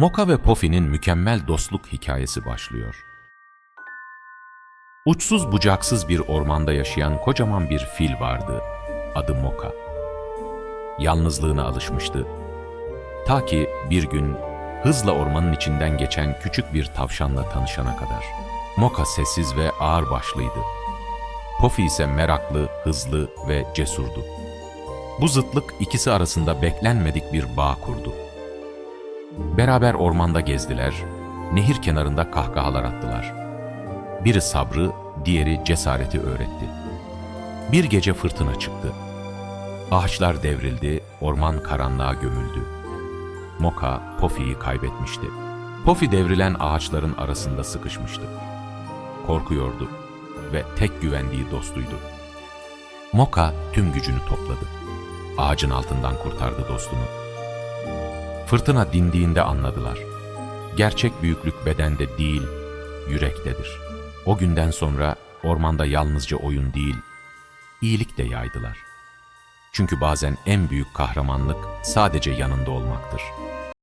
Moka ve Pofi'nin mükemmel dostluk hikayesi başlıyor. Uçsuz bucaksız bir ormanda yaşayan kocaman bir fil vardı. Adı Moka. Yalnızlığına alışmıştı. Ta ki bir gün hızla ormanın içinden geçen küçük bir tavşanla tanışana kadar. Moka sessiz ve ağırbaşlıydı. Pofi ise meraklı, hızlı ve cesurdu. Bu zıtlık ikisi arasında beklenmedik bir bağ kurdu. Beraber ormanda gezdiler, nehir kenarında kahkahalar attılar. Biri sabrı, diğeri cesareti öğretti. Bir gece fırtına çıktı. Ağaçlar devrildi, orman karanlığa gömüldü. Moka, Pofi'yi kaybetmişti. Pofi devrilen ağaçların arasında sıkışmıştı. Korkuyordu ve tek güvendiği dostuydu. Moka tüm gücünü topladı. Ağacın altından kurtardı dostunu. Fırtına dindiğinde anladılar. Gerçek büyüklük bedende değil, yürektedir. O günden sonra ormanda yalnızca oyun değil, iyilik de yaydılar. Çünkü bazen en büyük kahramanlık sadece yanında olmaktır.